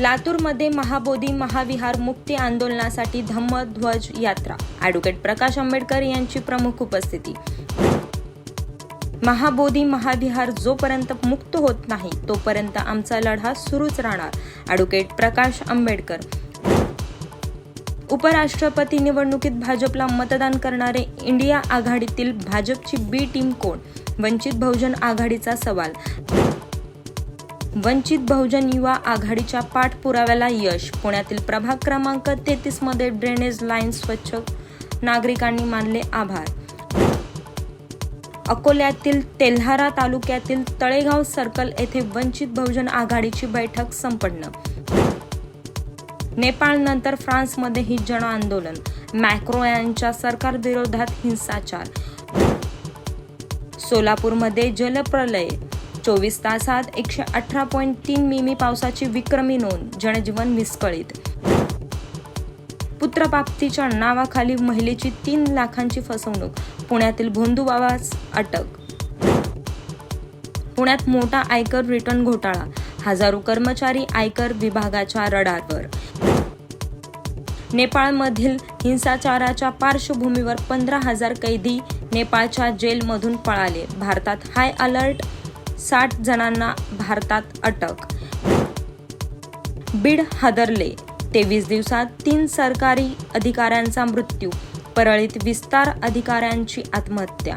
लातूरमध्ये महाबोधी महाविहार मुक्ती आंदोलनासाठी धम्म ध्वज यात्रा. ॲडव्होकेट प्रकाश आंबेडकर यांची प्रमुख उपस्थिती. महाबोधी महाविहार जोपर्यंत मुक्त होत नाही तोपर्यंत आमचा लढा सुरूच राहणार ॲडव्होकेट प्रकाश आंबेडकर. उपराष्ट्रपती निवडणुकीत भाजपला मतदान करणारे इंडिया आघाडीतील भाजपची बी टीम कोण? वंचित बहुजन आघाडीचा सवाल. वंचित बहुजन युवा आघाडीच्या पाठपुराव्याला यश. पुण्यातील प्रभाग क्रमांक तेहतीसमध्ये ड्रेनेज लाईन स्वच्छ. नागरिकांनी मानले आभार. अकोल्यातील तेल्हारा तालुक्यातील तळेगाव सर्कल येथे वंचित बहुजन आघाडीची बैठक संपन्न. नेपाळनंतर फ्रान्समध्येही जन आंदोलन. मॅक्रो यांच्या सरकारविरोधात हिंसाचार. सोलापूरमध्ये जलप्रलय. चोवीस तासात एकशे अठरा पॉईंट तीन मिमी पावसाची विक्रमी नोंद जनजीवन विस्कळीत. पुत्रप्राप्तीच्या नावाखाली महिलेची तीन लाखांची फसवणूक पुण्यातील भोंदूबाबास अटक. पुण्यात मोठा आयकर रिटर्न घोटाळा हजारो कर्मचारी आयकर विभागाच्या रडारवर. नेपाळमधील हिंसाचाराच्या पार्श्वभूमीवर पंधरा हजार कैदी नेपाळच्या जेलमधून पळाले भारतात हाय अलर्ट साठ जणांना भारतात अटक. बीड हादरले. तेवीस दिवसात तीन सरकारी अधिकाऱ्यांचा मृत्यू. परळीत विस्तार अधिकाऱ्यांची आत्महत्या.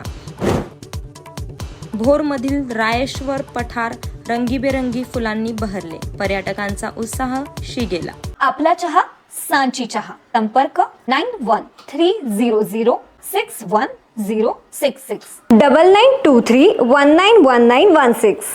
भोरमधील रायेश्वर पठार रंगीबेरंगी फुलांनी बहरले. पर्यटकांचा उत्साह शिगेला. आपला चहा सांची चहा. संपर्क nine one three zero zero six one zero six six double nine two three one nine one nine one six